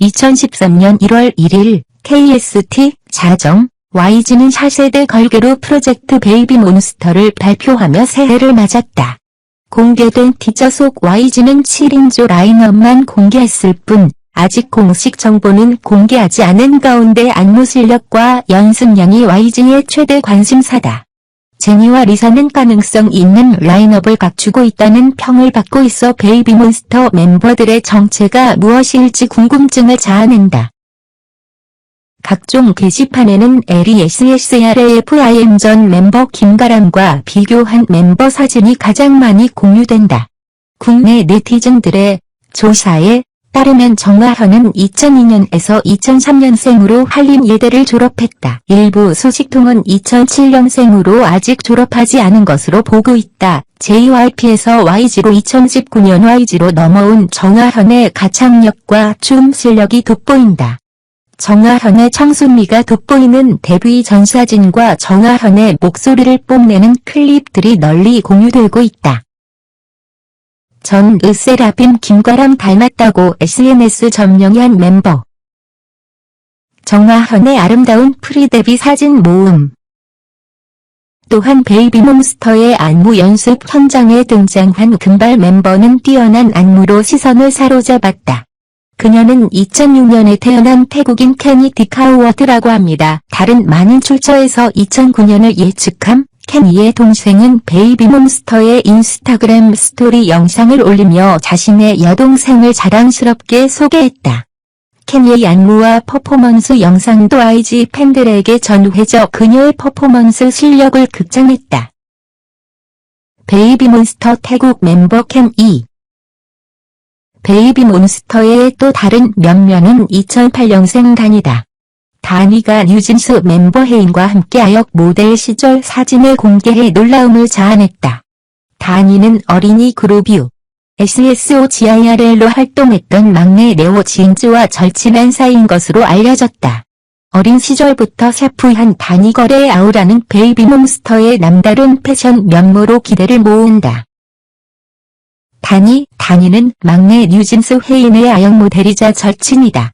2013년 1월 1일 KST 자정 YG는 차세대 걸그룹 프로젝트 베이비 몬스터를 발표하며 새해를 맞았다. 공개된 티저 속 YG는 7인조 라인업만 공개했을 뿐 아직 공식 정보는 공개하지 않은 가운데 안무 실력과 연습량이 YG의 최대 관심사다. 제니와 리사는 가능성 있는 라인업을 갖추고 있다는 평을 받고 있어 베이비몬스터 멤버들의 정체가 무엇일지 궁금증을 자아낸다. 각종 게시판에는 LESSRAFIM 전 멤버 김가람과 비교한 멤버 사진이 가장 많이 공유된다. 국내 네티즌들의 조사에 따르면 정화현은 2002년에서 2003년생으로 한림예대를 졸업했다. 일부 소식통은 2007년생으로 아직 졸업하지 않은 것으로 보고 있다. JYP에서 YG로 2019년 YG로 넘어온 정화현의 가창력과 춤 실력이 돋보인다. 정화현의 청순미가 돋보이는 데뷔 전 사진과 정화현의 목소리를 뽐내는 클립들이 널리 공유되고 있다. 전 으세라핌 김가람 닮았다고 SNS 점령한 멤버. 정화현의 아름다운 프리데뷔 사진 모음. 또한 베이비몬스터의 안무 연습 현장에 등장한 금발 멤버는 뛰어난 안무로 시선을 사로잡았다. 그녀는 2006년에 태어난 태국인 케니 디카우어트라고 합니다. 다른 많은 출처에서 2009년을 예측함, 케니의 동생은 베이비몬스터의 인스타그램 스토리 영상을 올리며 자신의 여동생을 자랑스럽게 소개했다. 케니의 안무와 퍼포먼스 영상도 IG 팬들에게 전해져 그녀의 퍼포먼스 실력을 극찬했다. 베이비몬스터 태국 멤버 켄이 베이비몬스터의 또 다른 면면은 2008년생 단이다. 다니가 뉴진스 멤버 혜인과 함께 아역 모델 시절 사진을 공개해 놀라움을 자아냈다. 다니는 어린이 그룹 유 SSOGIRL로 활동했던 막내 네오 진즈와 절친한 사이인 것으로 알려졌다. 어린 시절부터 샤프한 다니걸의 아우라는 베이비몬스터의 남다른 패션 면모로 기대를 모은다. 다니, 다니는 막내 뉴진스 혜인의 아역 모델이자 절친이다.